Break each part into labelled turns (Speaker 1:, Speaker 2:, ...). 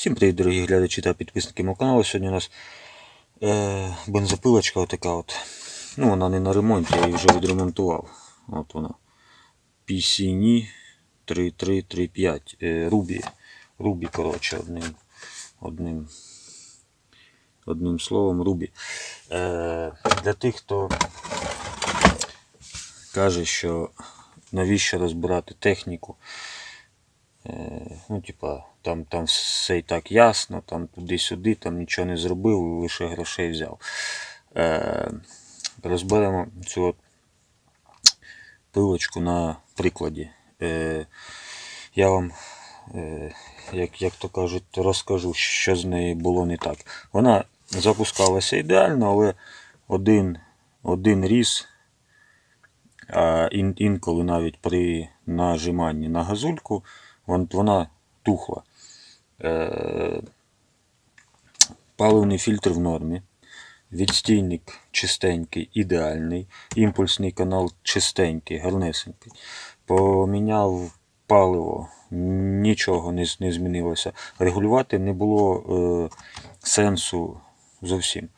Speaker 1: Всім привіт, дорогі глядачі та підписники мого каналу. Сьогодні у нас е, бензопилочка отака от. Ну, вона не на ремонті, я її вже відремонтував. От вона. PCNI 3335 е, Рубі. Рубі, коротше, одним, одним, одним словом, Рубі. Е, для тих, хто каже, що навіщо розбирати техніку. Е, ну, типа, там, там все і так ясно, там туди-сюди, там нічого не зробив, лише грошей взяв. Е, розберемо цю от пилочку на прикладі. Е, я вам, е, як, як то кажуть, розкажу, що з нею було не так. Вона запускалася ідеально, але один, один різ а ін, інколи навіть при нажиманні на газульку вона тухла. Е, паливний фільтр в нормі, відстійник чистенький, ідеальний, імпульсний канал чистенький, гарнесенький. Поміняв паливо, нічого не, не змінилося. Регулювати не було е, сенсу зовсім.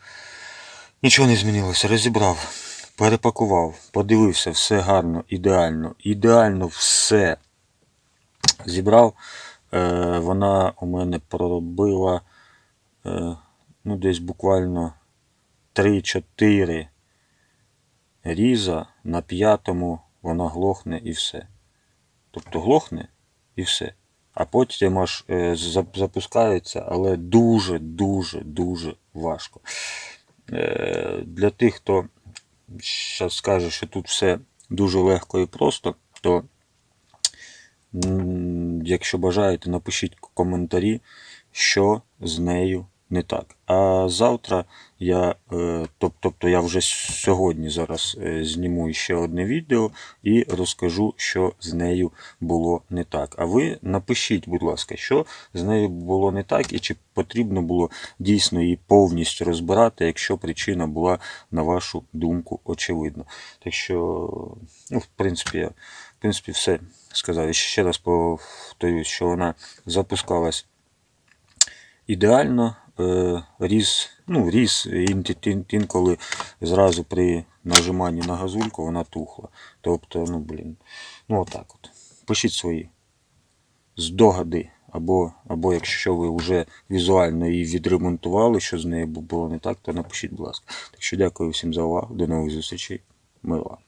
Speaker 1: Нічого не змінилося. Розібрав, перепакував, подивився, все гарно, ідеально, ідеально все зібрав. Е, вона у мене проробила е, ну, десь буквально 3-4 різа. На п'ятому вона глохне і все. Тобто глохне і все. А потім аж е, запускається, але дуже, дуже, важко. Для тих, хто зараз скаже, що тут все дуже легко і просто, то якщо бажаєте, напишіть коментарі, що з нею не так. А завтра я, е, тобто я вже сьогодні зараз е, зніму ще одне відео і розкажу, що з нею було не так. А ви напишіть, будь ласка, що з нею було не так і чи потрібно було дійсно її повністю розбирати, якщо причина була, на вашу думку, очевидна. Так що, ну, в принципі, я в принципі, все сказав. І ще раз повторюю, що вона запускалась ідеально. Е, різ, ну, ін- інколи зразу при нажиманні на газульку вона тухла. Тобто, ну, блін, ну отак от. Пишіть свої здогади, або, або якщо ви вже візуально її відремонтували, що з нею було не так, то напишіть, будь ласка. Так що дякую всім за увагу. До нових зустрічей. Мила.